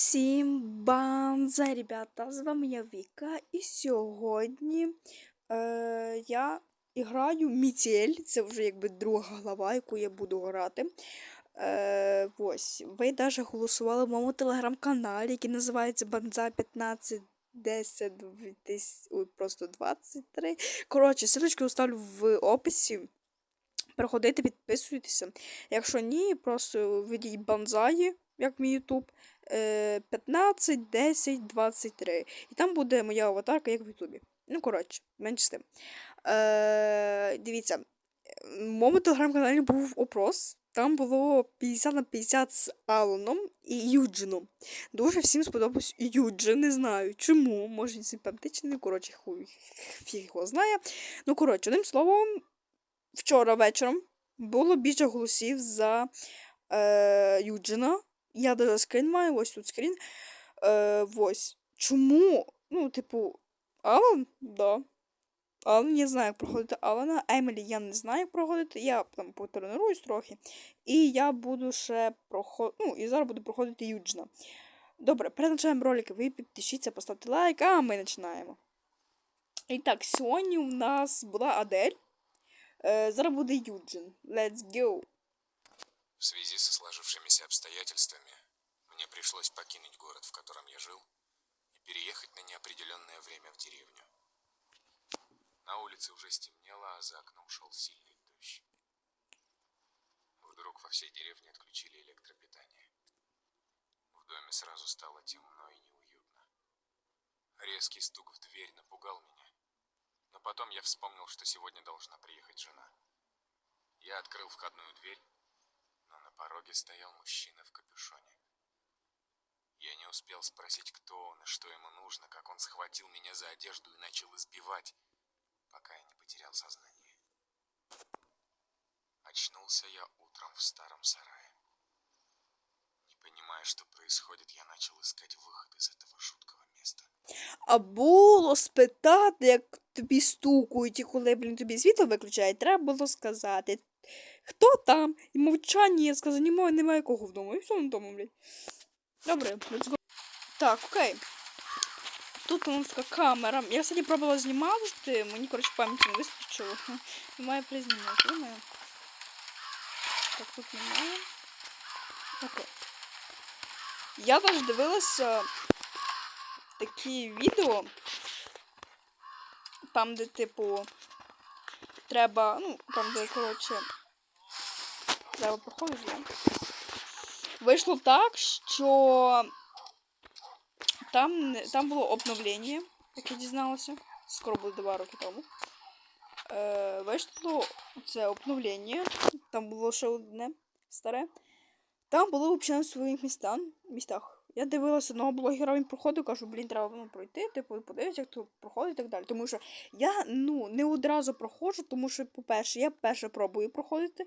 Всім банза, ребята! З вами я Віка, і сьогодні е, я граю Мітель. Це вже якби друга глава, яку я буду грати. Е, ось, ви навіть голосували в моєму телеграм-каналі, який називається Банза 1510 ой, просто 23. Коротше, ссылочку оставлю в описі. Переходите, підписуйтеся. Якщо ні, просто введіть банзаї, як мій ютуб. Е, 15, 10, 23. І там буде моя аватарка, як в Ютубі. Ну, коротше, менше з тим. Е, дивіться, в моєму телеграм-каналі був опрос. Там було 50 на 50 з Алоном і Юджином. Дуже всім сподобався Юджин, не знаю чому. Може симпатичний, коротше, хуй фіг його знає. Ну, коротше, одним словом, вчора вечором було більше голосів за е, Юджина. Я даже скрін маю, ось тут скрін. Е, ось. Чому? Ну, типу, Алан? Да. Алан я знаю, як проходити Алана. Емілі я не знаю, як проходити. Я там потренуюсь трохи. І я буду ще проходити. Ну, і зараз буду проходити Юджина. Добре, перед початком ролика ви підпишіться, поставте лайк, а ми починаємо. І так, сьогодні у нас була Адель. Е, зараз буде Юджин. Let's go. В связи со сложившимися обстоятельствами мне пришлось покинуть город, в котором я жил, и переехать на неопределенное время в деревню. На улице уже стемнело, а за окном шел сильный дождь. Вдруг во всей деревне отключили электропитание. В доме сразу стало темно и неуютно. Резкий стук в дверь напугал меня. Но потом я вспомнил, что сегодня должна приехать жена. Я открыл входную дверь, пороге стоял мужчина в капюшоне. Я не успел спросить, кто он и что ему нужно, как он схватил меня за одежду и начал избивать, пока я не потерял сознание. Очнулся я утром в старом сарае. Не понимая, что происходит, я начал искать выход из этого жуткого места. А було спитати, як тобі стукають, і коли, блін, тобі світло виключають, треба було сказати. Хто там? І мовчання, я сказав, немає, немає кого вдома. І все на тому, блядь. Добре, let's go. Так, окей. Тут у нас така камера. Я, кстати, пробувала знімати, мені, коротше, пам'яті не вистачило. Немає признімати, думаю. Так, тут немає. Окей. Я теж дивилася такі відео, там, де, типу, треба, ну, там, де, коротше, проходити, да? Вийшло так, що там, там було обновлення, як я дізналася. Скоро буде два роки тому. Е, вийшло це обновлення. Там було ще одне старе. Там були взагалі на своїх містах. Я дивилася одного блогера, він проходив, кажу, блін, треба ну, пройти, типу, подивитися, як тут проходить і так далі. Тому що я ну, не одразу проходжу, тому що, по-перше, я перше пробую проходити.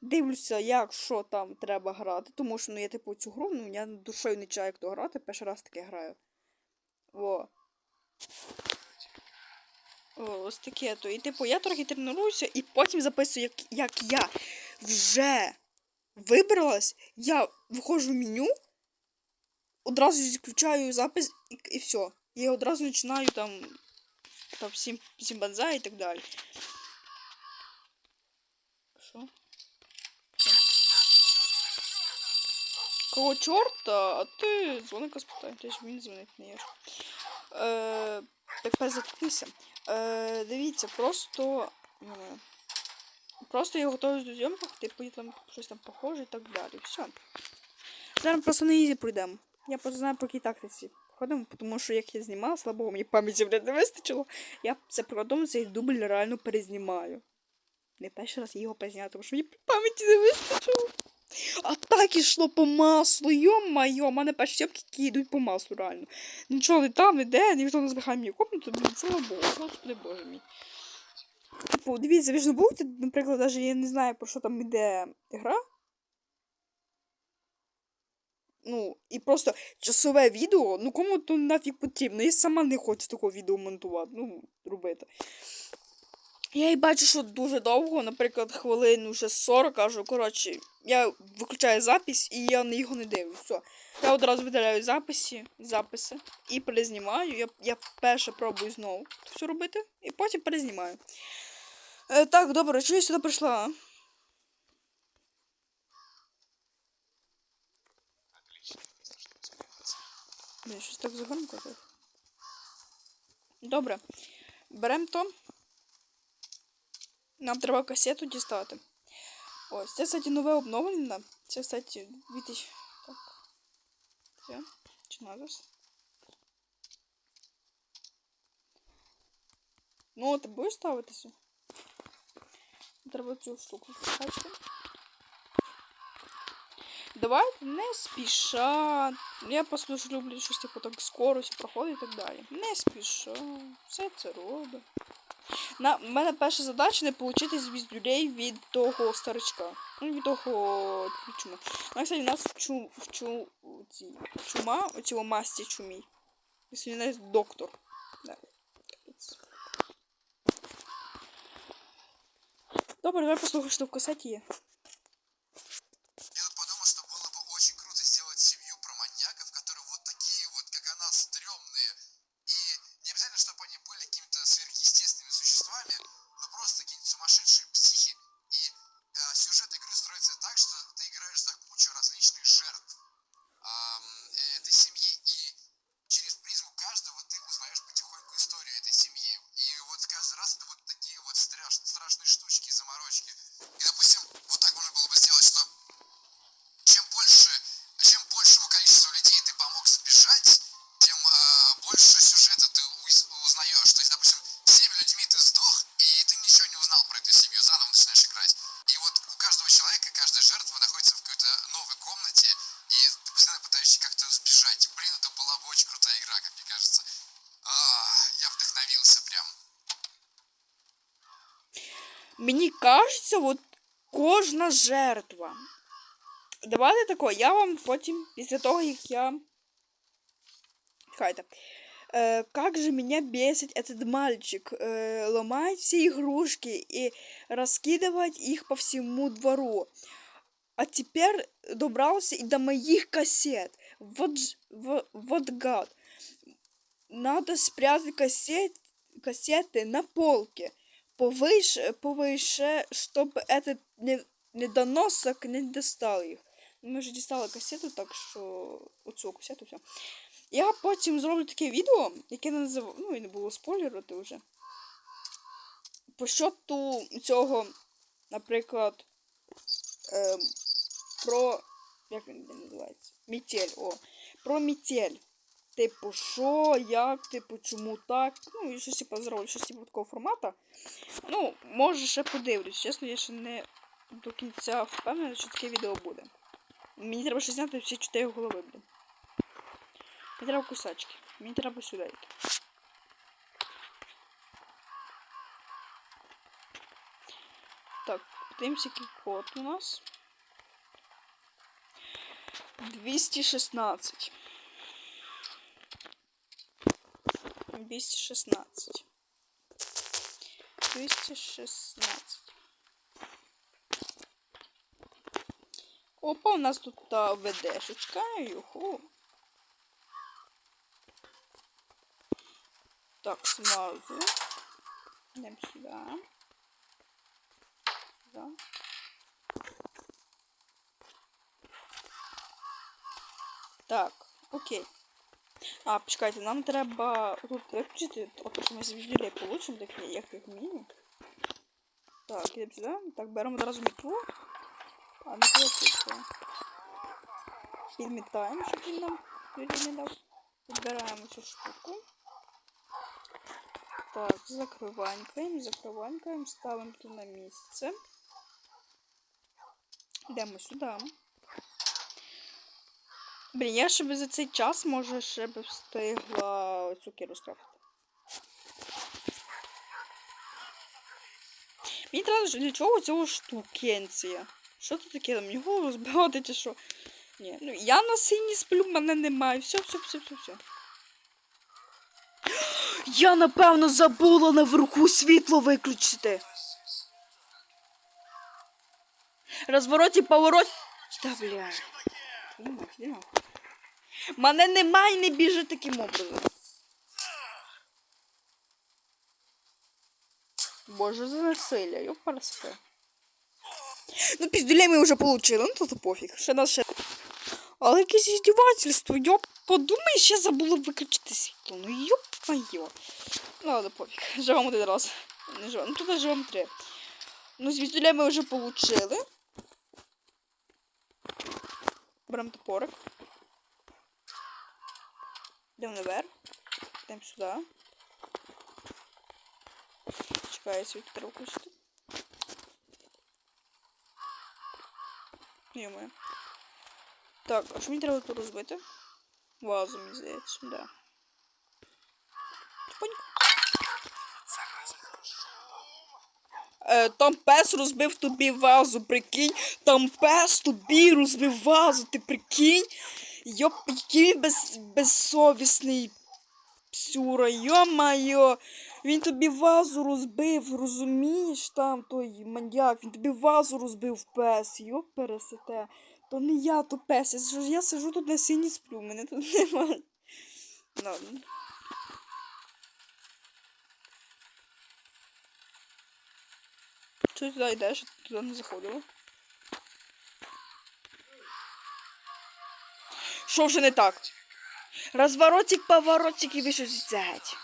Дивлюся, як що там треба грати, тому що ну, я, типу, цю гру, ну, я душою не чаю, як то грати, перший раз таке граю. О. О, ось таке то. І типу, я трохи тренуюся і потім записую, як, як я вже вибралась, я виходжу в меню, одразу включаю запис і, і все. Я одразу починаю там, там всім, всім банза і так далі. Що? Кого чорта? А ти дзвоника спитай, ти ж він дзвонить не є. Е, тепер заткнися. Е, дивіться, просто. Просто я готуюсь до зйомок, типу, там щось там похоже і так далі. Все. Зараз просто на ізі пройдемо. Я просто знаю, по тактиці ходимо, тому що як я знімала, слабого мені пам'яті блядь, не вистачило. Я це приготовлю, цей дубль реально перезнімаю. Не перший раз його перезняти, тому що мені пам'яті не вистачило. А так ішло по маслу, йо-майо, у мене перші сьомки, які йдуть по маслу, реально. Нічого не там, не де, ніхто не збігає мені копнути, блін, слава Богу, господи боже мій. Типу, дивіться, ви ж не будете, наприклад, навіть я не знаю, про що там іде гра. Ну, і просто часове відео, ну кому то нафіг потрібно. Я сама не хочу такого відео монтувати, ну, робити. Я і бачу, що дуже довго, наприклад, хвилин уже 40, кажу, коротше, я виключаю запись і я на його не дивлюсь. Все. Я одразу видаляю записи, записи і перезнімаю. Я, я перше пробую знову все робити, і потім перезнімаю. Е, так, добре, чого я сюди прийшла? Отличное место, чтобы спрятаться. Блін, щось так загромко тут. Добре. Беремо то. Нам треба касету дістати. Ось, це, кстати, нове обновлення. Це, кстати, 2000. Так. Це. Чи назас? Ну, ти будеш ставитися? Треба цю штуку вкачати. Давайте не спіша. Я просто люблю щось типу так скорості проходить і так далі. Не спіша. Все це робить. На мене перша задача не отримати звіздюлей від того старичка. Ну, від того чума. Ну, кстати, у нас в чу, чу, у цій чума, у цього масті чумі. Якщо не доктор. Добре, давай послухай, що в касеті є. Мені кажеться, от кожна жертва. Давайте тако, я вам потім, після того, як я. Хайте. Э, как же меня бесит этот мальчик. Э, ломать все игрушки и раскидывать их по всему двору. А теперь добрался и до моих кассет. Вот, ж- во- вот гад. Надо спрятать кассет, кассеты на полке повыше, повыше, чтобы этот не, недоносок не достал їх. Ми вже дістали касету, так що оцю касету все. Я потім зроблю таке відео, яке не назив... ну і не було спойлерити вже. По щоту цього, наприклад, ем, про. Як він називається? Мітель. О. Про мітель. Типу, що, як, типу, чому так. Ну, і щось типу, зроблю, щось типу такого формату. Ну, може ще подивлюсь. Чесно, я ще не до кінця впевнена, що таке відео буде. Мені треба ще зняти всі чотири голови, блін. Мені треба кусачки. Мені треба сюди йти. Так, подивимося, який код у нас. 216. 216. 216. Опа, у нас тут та ВДшечка. Юху. Так, смазу. Идем сюда. Сюда. Так, окей. А, почекайте, нам треба тут виключити, от що ми звіздюлей получимо, так як їх мінімум. Так, ідемо сюди. Так, беремо одразу мітву. А мітву тут. Підмітаємо, щоб він нам Юрій не дав. Підбираємо цю штуку. Так, закриванькаємо, закриванькаємо, ставимо тут на місце. Йдемо сюди. Блін, я ще би за цей час, може, ще б встигла цю кіру скрафтити. Мені треба для чого цього штукенція? Що це таке? Мені голову збивати чи що? Ні. Ну, я на синій сплю, мене немає. Все, все, все, все, все. Я напевно забула наверху світло виключити. Розвороті, повороті. Та бля. Мене немає, не біжи таким образом. Боже, за насилля, ёпарське. Ну, піздюлей ми вже получили, ну то, пофіг. Ще нас ще. Але якесь іздівательство, йоп, подумай, ще забула виключити світло. Ну йоп моє. Ну ладно, пофіг. Живемо один раз. Не живемо. Ну тут живемо три. Ну, звіздюля ми вже получили. Беремо топорик. Йдемо наверх. Йдемо сюди. Чекаю, світ треба включити. Йомо. Так, а що мені треба тут розбити? Вазу, мені здається, да. Тихонько. Е, там пес розбив тобі вазу, прикинь. Там пес тобі розбив вазу, ти прикинь. Йоп, який без, безсовісний псюра, йо-майо. Він тобі вазу розбив, розумієш, там той маньяк, він тобі вазу розбив пес, йоп пересете. То не я, то пес. Я я сижу тут на сіні сплю, мене тут немає. Ладно. Що туди йдеш? Туди не заходила. Що вже не так? Розворотик, поворотик і ви щось взять.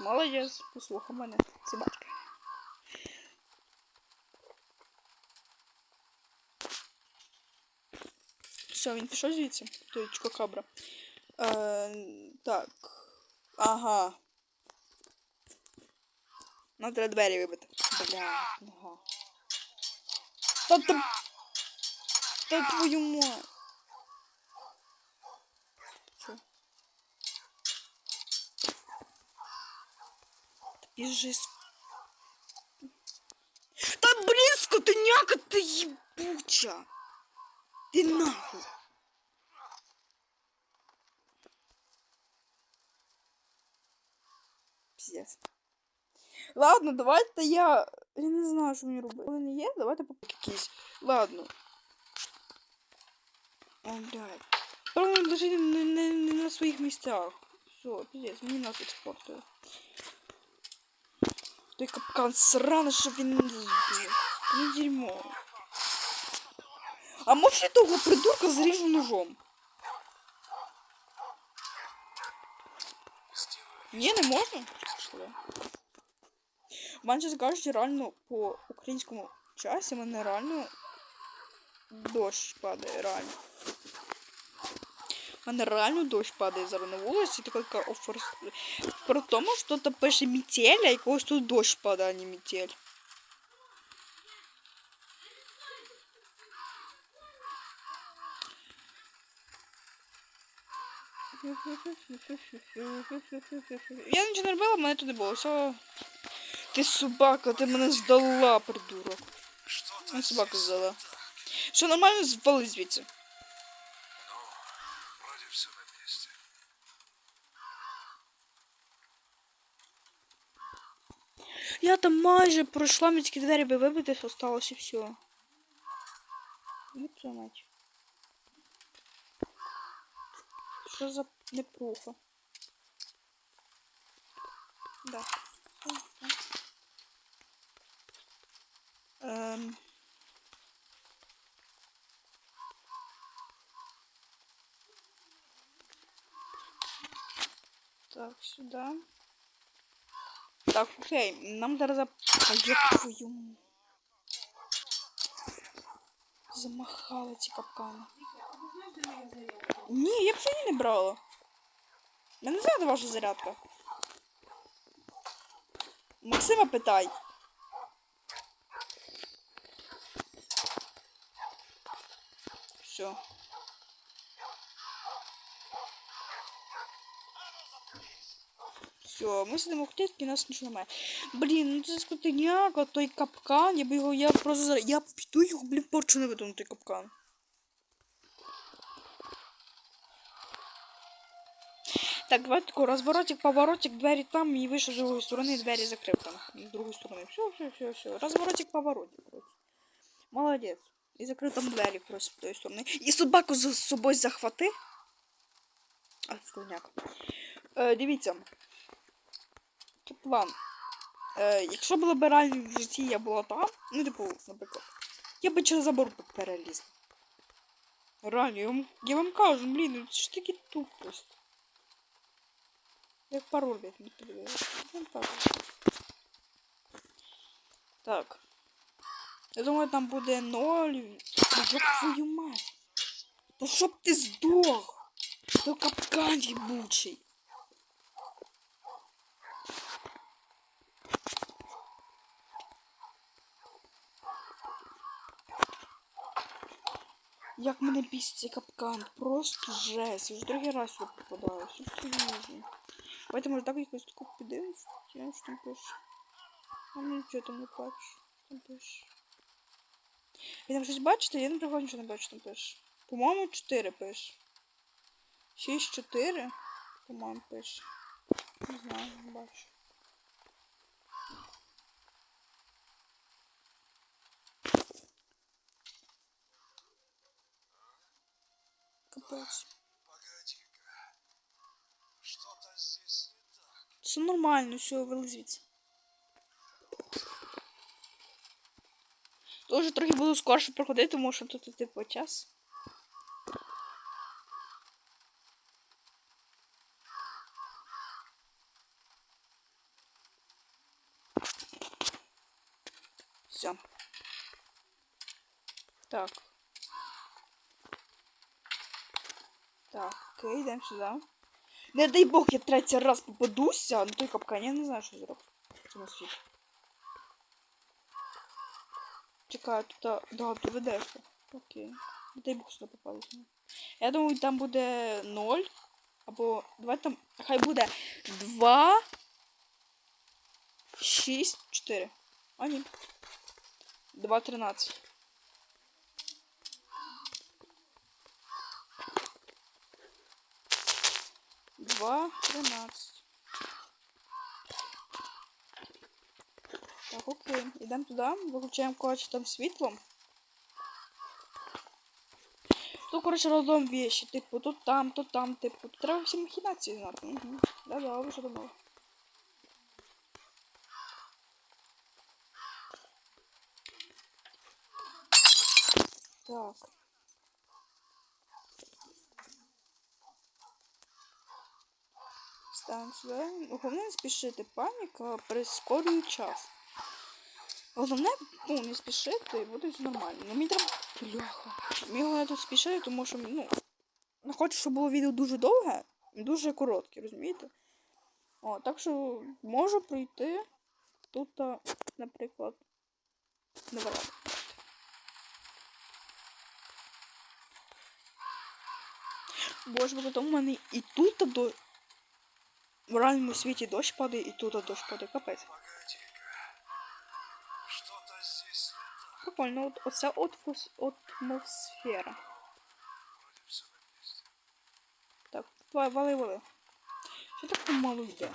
Молодець, послухай мене, собачка. Все, він пішов звідси, той чукакабра. Е, так. Ага. Ну, треба двері вибити. Бля, нога. Та ти... Та твою мать. Що? Та біжи. с- Та блін, скотиняка ти їбуча. Ти нахуй. Піздец. Ладно, давайте я. Я не знаю, що мені робити. Коли не є, давайте по якісь. Ладно. О, блядь. Лежить не, не, не на своїх місцях. Все, піздець, мені нас експортує. Той капкан сраний, щоб він не збив. Ну дерьмо. А може того придурка зріжу ножом? Ні, не можна? Що ли? Менше кажучи, реально по українському часі мене реально дощ падає, реально. У мене реально дощ падає зараз на вулиці, така така оферс. При тому, що тут пише метель, а якогось тут дощ падає, а не метель. Я нічого не робила, мене тут не було. Все. Ти собака, ти мене здала, придурок. Собака здала. Все нормально, звали звідси. Вроде все на месте. Я там майже пройшла, мені тільки двері би вибити, осталося все. Ёпта мать. Що за непруха? Да. Ем. Так, сюда. Так, окей, нам зараз за... А я твою... Замахала ці капкани. Ні, я б її не брала. Мене не ваша зарядка. Максима питай. Все. Все, ми сидимо в клітці, нас нічого немає. Блін, ну це скотиняка, той капкан, я б його, я просто зараз, я піду його, блін, порчу не на той капкан. Так, давай тако, розворотик, поворотик, двері там і вийшов з другої сторони, двері закрив там. З другої сторони. Все, все, все, все. Розворотик, поворотик, коротше. Молодець. І закрив там двері просто з тої сторони. І собаку з собою захвати. А, скорняк. Е, дивіться. Тут план. Е, якщо б реально в житті я була там, ну, типу, наприклад, я би через забор би перелізла. Реально, я вам, кажу, блін, ну це ж таки тупость. Як пароль, не подивилася. Так. Я думаю, там буде ноль. Ёб твою мать. Та щоб ти здох. То капкан ебучий. Як мене бісить цей капкан. Просто жесть. Я вже другий раз сюди попадаю. Все в телевізії. Давайте, може, так якось таку піддивимось. Я що там пише. А мені нічого там не бачу. Там пише. Ви там щось бачите? Я, наприклад, нічого не бачу, там пише. По-моєму, 4 пише. 6-4, по-моєму, пише. Не знаю, не бачу. Капець. Все нормально, все, вилизвіться. Тоже трохи буду скорше проходити, тому що тут типу час. Все. Так. Так, окей, йдемо сюди. Не дай Бог, я третій раз попадуся на той капкан, я не знаю, що цьому світі. Чекаю, тут, да, тут. Окей. Не дай Бог сюди попадуся. Я думаю, там буде 0. Або давай там. Хай буде 2. 6, 4. А ні. 2, 13. Два, тринадцять. Так, окей. Ідемо туди, виключаємо коротше там світло. Тут, коротше, родом вещи. Типу, тут там, тут там, типу. Треба всі махінації знати. Угу. Да-да, ви що? Так. Ставимо. Головне не спішити. Паніка прискорює час. Головне, ну, не спішити і буде все нормально. Ну, мені треба. Бляха. Мені головне тут спішити, тому що, ну. Хочу, щоб було відео дуже довге і дуже коротке, розумієте? О, так що можу пройти тут, наприклад, варіант. Боже, бо потім у мене і тут до. В реальному світі дощ падає, і тут дощ падає. Капець. Прикольно, от, оця атмосфера. Так, вали, вали. Що так мало йде?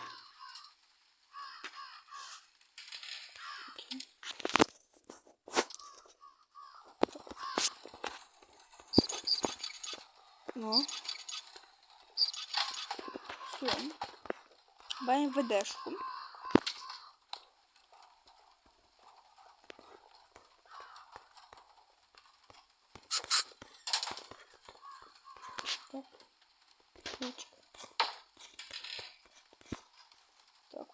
Окей. Ну. Все. Так.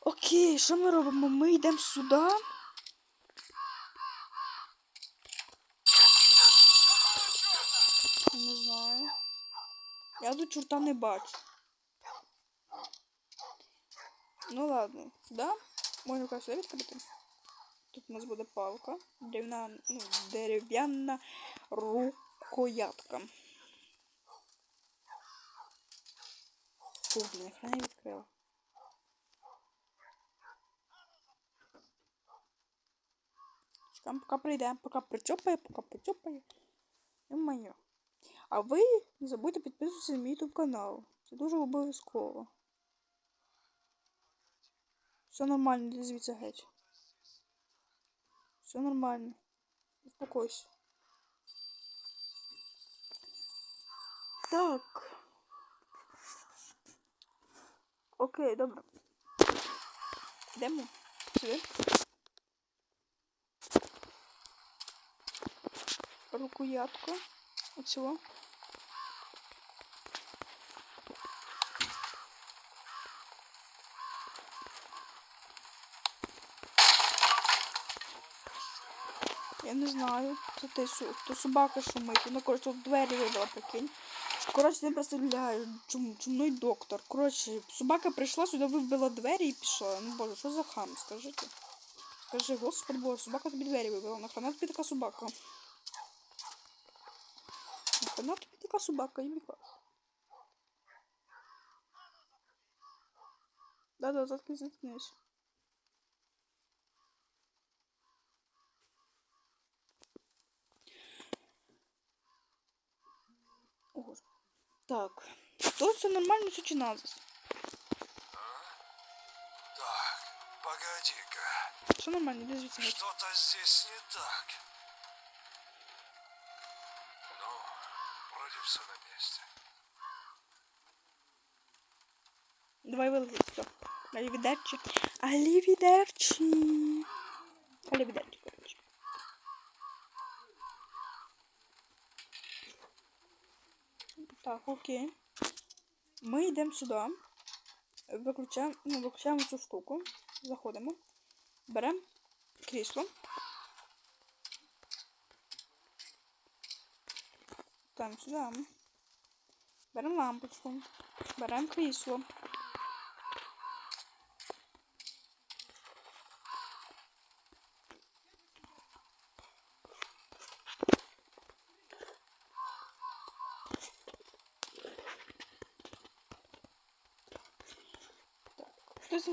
Окей, що ми робимо? Ми йдемо сюди. Не знаю. Я тут чорта не бачу. Ну ладно, сюди. Можна якось сюди відкрити. Тут у нас буде палка. Дерев'яна, ну, дерев'яна рукоятка. Фу, блін, я не відкрила. Там поки прийде, поки прицьопає, поки прицьопає. І моє. А ви не забудьте підписуватися на мій YouTube канал. Це дуже обов'язково. Все нормально, не звідси геть. Все нормально. Успокойся. Так. Окей, добре. Йдемо сюди. Рукоятка. Оцього. Я не знаю. Це ти то собака шумить. Вона, коротше, тут двері вибила, прикинь. Коротше, не представляю, чому чумний доктор. Коротше, собака прийшла сюди, вибила двері і пішла. Ну боже, що за хам, скажіть? Скажи, господи боже, собака тобі двері вибила. Нахрена тобі така собака? Нахрена тобі така собака, я кажу. Да-да, заткнись, заткнись. О, Господи. Так. То все нормально, все чи назис. Так, погоди-ка. Все нормально, іди звідси геть. Что-то здесь не так. Давай вилазить все. Алівідерчі. Алівідерчі. Алівідерчі, коротше. Так, окей. Ми йдемо сюди. Виключаємо, ну, виключаємо цю штуку. Заходимо. Беремо крісло. Там сюди. Беремо лампочку. Беремо крісло.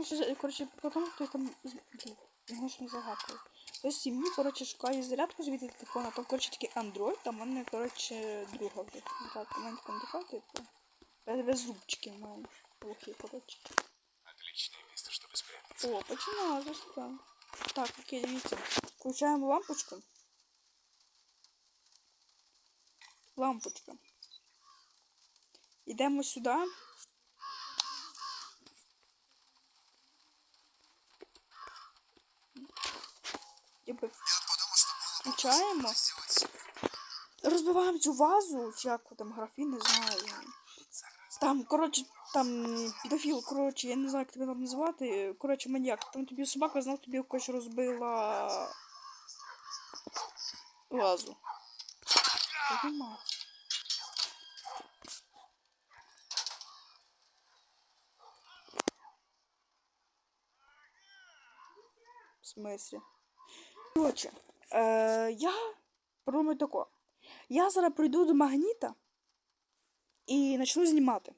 Там ще, коротше, потім хтось там, блін, його ж не загапав. Хтось сім'ї, коротше, шукає зарядку з від телефона, там, коротше, такий Android, там в мене, коротше, друга вже. Так, у мене така така, типу. Тебе зубчики маю. Плохі, коротше. Отличное место, чтобы спрятаться. О, починала засюди. Так, окей, дивіться. Включаємо лампочку. Лампочка. Йдемо сюди. Ніби Я тут подумал, семью. Розбиваємо цю вазу, чи як там графін, не знаю. Там, коротше, там педофіл, коротше, я не знаю, як тебе там називати. Коротше, маньяк. Там тобі собака знов тобі якось розбила вазу. В смислі? Коротше, е, я подумаю тако. Я зараз прийду до магніта і почну знімати.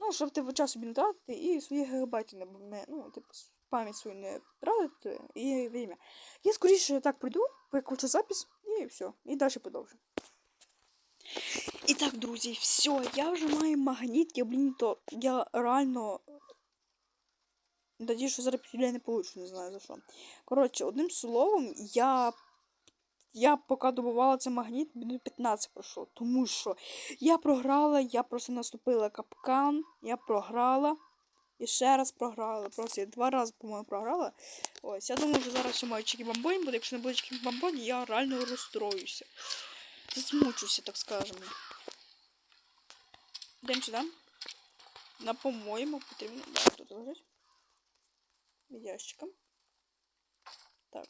Ну, щоб типу час собі не тратити і свої гігабайти не, не ну, типу, пам'ять свою не тратити і время. Я скоріше так прийду, виключу запис і все. І далі продовжу. І так, друзі, все, я вже маю магніт, я, блін, то я реально. Надію, що зараз півля не получу, не знаю за що. Коротше, одним словом, я я поки добувала цей магніт, минут 15 пройшло. Тому що я програла, я просто наступила капкан, я програла. І ще раз програла. Просто я два рази, по-моєму, програла. Ось, я думаю, що зараз ще маю чекі бомбоні буде. Якщо не буде чекі бомбоні, я реально розстроюся. Засмучуся, так скажемо. Йдемо сюди. На, по-моєму, потрібно. Да, тут лежить. Від ящика. Так.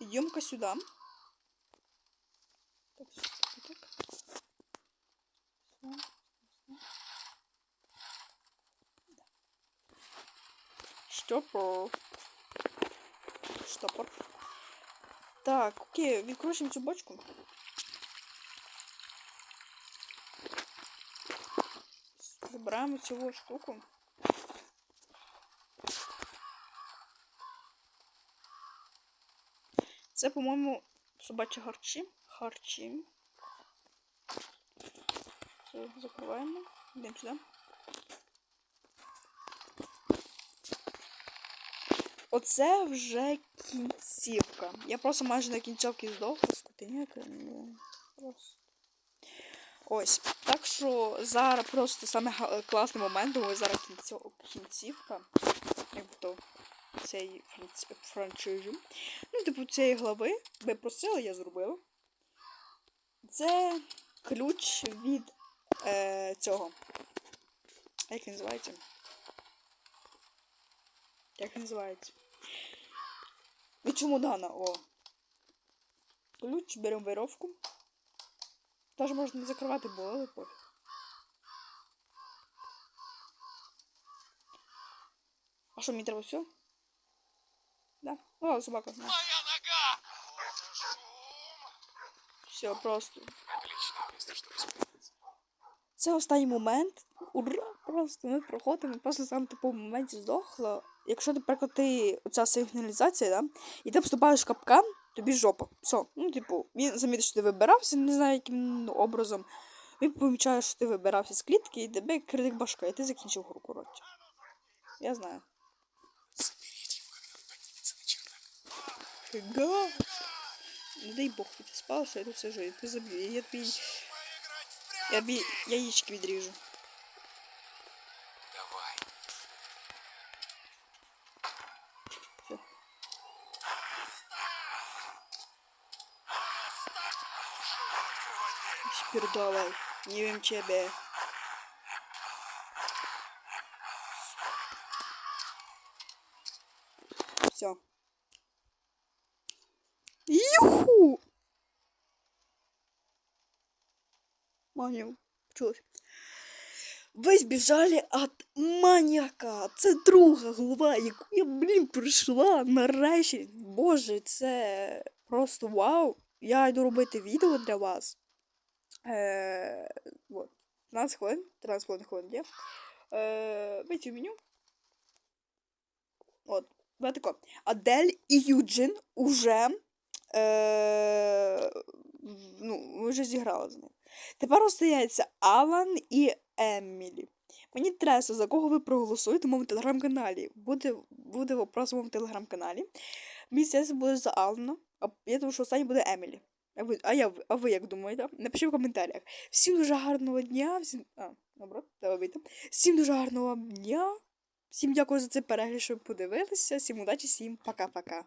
Йдемо-ка сюди. Так, так, так. Все, все. Да. Штопор. Штопор. Так, окей, відкручуємо цю бочку. Забираємо цю штуку. Це, по-моєму, собачі харчі. Харчі. Все, закриваємо. Йдемо сюди. Оце вже кінцівка. Я просто майже на кінцівці здохла, скотиняка. Ну, просто. Ось. Так що зараз просто саме класний момент, бо зараз кінцівка. Як то франц- франшизи. Ну, типу, цієї глави. Ви просили, я зробила. Це ключ від е, цього. Як він називається? Як називається? Від чемодана, о. Ключ, беремо вировку. Теж можна не закривати, бо але пофіг. А що, мені треба все? Да? О, собака. Моя нога! Все, просто. Це останній момент. Ура! Просто ми проходимо, просто сам типу в моменті здохла. Якщо, наприклад, ти оця сигналізація, да, і ти вступаєш в капкан, тобі жопа. Все. Ну, типу, він замітить, що ти вибирався, не знаю, яким ну, образом. Він помічає, що ти вибирався з клітки, і тебе критик башка, і ти закінчив гру, коротше. Я знаю. Чердак. Фига! Не дай Бог, ти спав, що я тут сижу, і ти заб'ю. Я тобі. Я тобі яєчки відріжу. Давай. Все. Spierdalaj, nie wiem ciebie. Все. Юху! Чулась. Ви збіжали від маніяка. Це друга глава, яку я, блін, пройшла нарешті. Боже, це просто вау. Я йду робити відео для вас. Е, вот. 15 хвилин, 13 хвилин хвилин є. Е, меню. От, тако. Адель і Юджин уже. Е, ну, вже зіграли з ним. Тепер остається Алан і Емілі. Мені треба, за кого ви проголосуєте в моєму телеграм-каналі. Буде, буде вопрос в моєму телеграм-каналі. Мій серце буде за Алана, а я думаю, що останній буде Емілі. А ви, а, я, а ви як думаєте? Напишіть в коментарях. Всім дуже гарного дня. Всім, а, наоборот. Всім дуже гарного дня. Всім дякую за цей перегляд, що подивилися. Всім удачі, всім пока-пока.